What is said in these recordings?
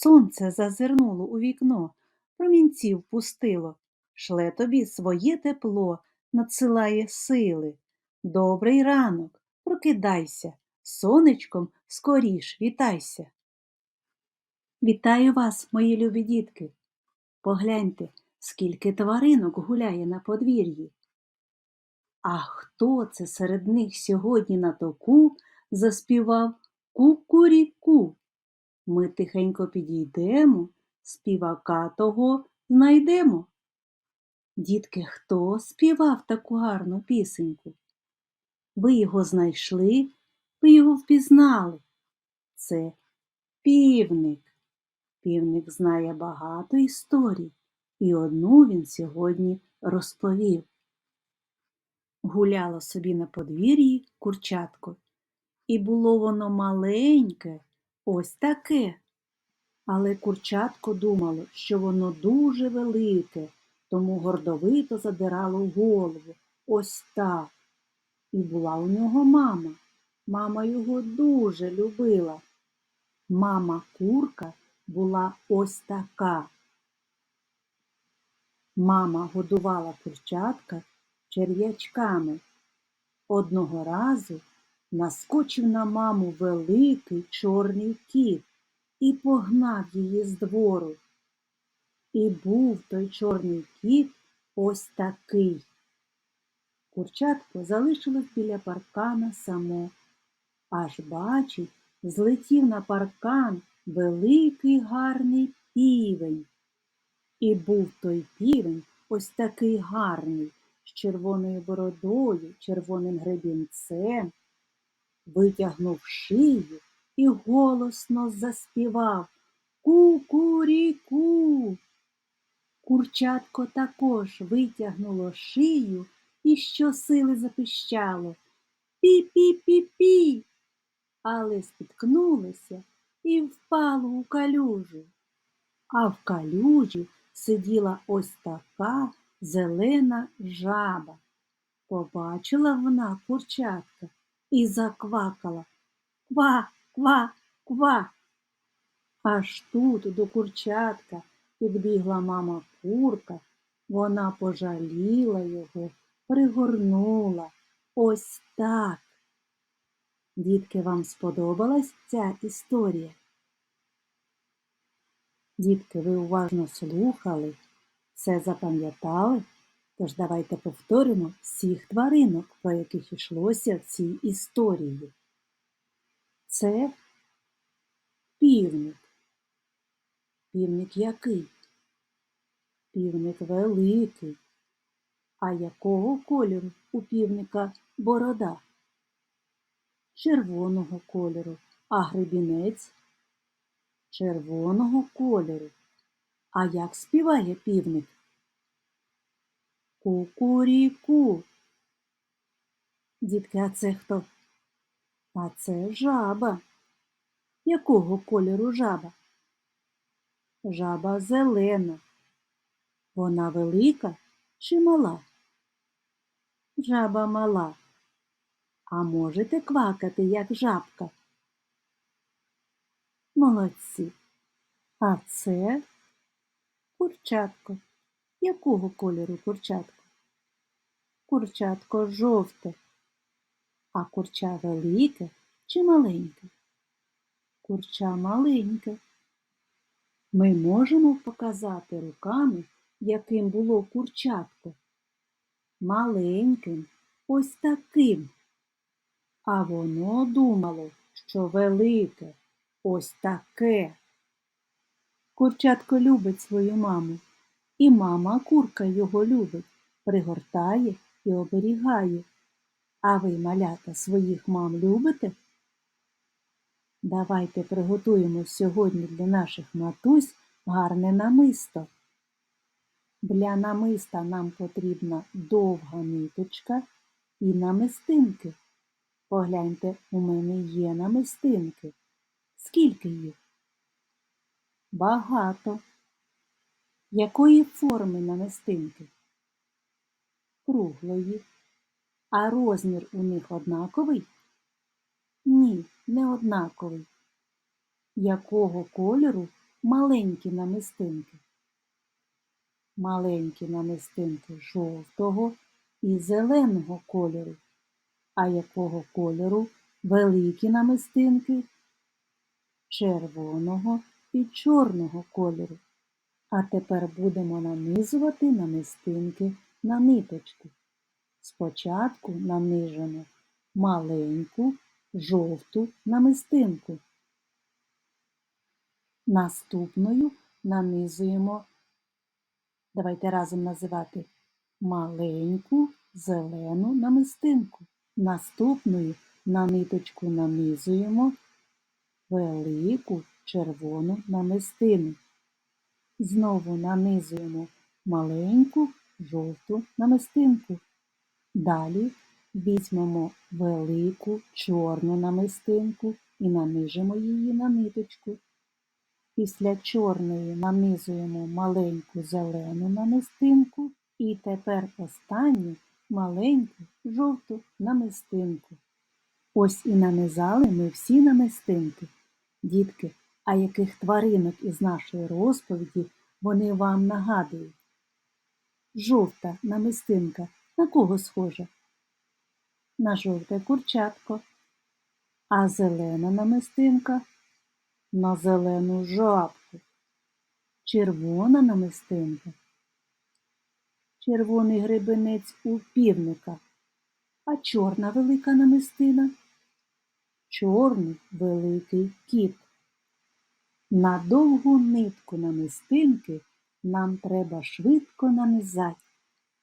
Сонце зазирнуло у вікно, промінців пустило, шле тобі своє тепло, надсилає сили. Добрий ранок, прокидайся, сонечком скоріш вітайся. Вітаю вас, мої любі дітки. Погляньте, скільки тваринок гуляє на подвір'ї. А хто це серед них сьогодні на току заспівав кукуріку? Ми тихенько підійдемо, співака того знайдемо. Дітки, хто співав таку гарну пісеньку? Ви його знайшли, ви його впізнали. Це півник. Півник знає багато історій, і одну він сьогодні розповів. Гуляло собі на подвір'ї курчатко, і було воно маленьке, ось таке. Але курчатко думало, що воно дуже велике, тому гордовито задирало голову ось так. І була у нього мама. Мама його дуже любила. Мама курка була ось така. Мама годувала курчатка черв'ячками. Одного разу наскочив на маму великий чорний кіт і погнав її з двору. І був той чорний кіт ось такий. Курчатко залишилось біля паркана само, аж бачить, злетів на паркан великий гарний півень. І був той півень ось такий гарний, з червоною бородою, червоним гребінцем, витягнув шию і голосно заспівав Ку-ку-рі-ку. Курчатко також витягнуло шию і щосили запищало Пі-пі-пі-пі, але спіткнулося і впало у калюжу. А в калюжі сиділа ось така зелена жаба. Побачила вона курчатка і заквакала Ква, ква, ква. Аж тут до курчатка підбігла мама курка, вона пожаліла його, пригорнула. Ось так. Дітки, вам сподобалась ця історія? Дітки, ви уважно слухали, все запам'ятали? Тож давайте повторимо всіх тваринок, про яких йшлося в цій історії. Це півник. Півник який? Півник великий. А якого кольору у півника борода? Червоного кольору, а гребінець червоного кольору. А як співає півник? Кукуріку. Дітки, а це хто? А це жаба. Якого кольору жаба? Жаба зелена. Вона велика чи мала? Жаба мала. А можете квакати, як жабка? Молодці. А це курчатко. Якого кольору курчатко? Курчатко жовте. А курча велике чи маленьке? Курча маленьке. Ми можемо показати руками, яким було курчатко. Маленьким, ось таким. А воно думало, що велике, ось таке. Курчатко любить свою маму, і мама курка його любить, пригортає і оберігає. А ви, малята, своїх мам любите? Давайте приготуємо сьогодні для наших матусь гарне намисто. Для намиста нам потрібна довга ниточка і намистинки. Погляньте, у мене є намистинки. Скільки їх? Багато. Якої форми намистинки? Круглої. А розмір у них однаковий? Ні, не однаковий. Якого кольору маленькі намистинки. Маленькі намистинки жовтого і зеленого кольору. А якого кольору великі намистинки? Червоного і чорного кольору. А тепер будемо нанизувати намистинки на ниточку. Спочатку нанижемо маленьку жовту намистинку. Наступною нанизуємо, давайте разом називати маленьку зелену намистинку. Наступною на ниточку нанизуємо велику червону намистину. Знову нанизуємо маленьку жовту намистинку. Далі візьмемо велику чорну намистинку і нанижимо її на ниточку. Після чорної нанизуємо маленьку зелену намистинку і тепер останню маленьку жовту намистинку. Ось і нанизали ми всі намистинки. Дітки, а яких тваринок із нашої розповіді вони вам нагадують? Жовта намистинка на кого схожа? На жовте курчатко. А зелена намистинка на зелену жабку. Червона намистинка. Червоний гребенець у півника. А чорна велика намистина чорний великий кіт. На довгу нитку намистинки нам треба швидко нанизати,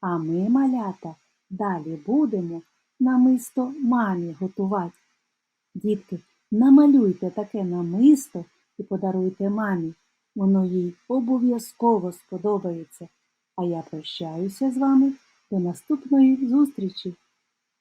а ми, малята, далі будемо намисто мамі готувати. Дітки, намалюйте таке намисто і подаруйте мамі. Воно їй обов'язково сподобається. А я прощаюся з вами до наступної зустрічі!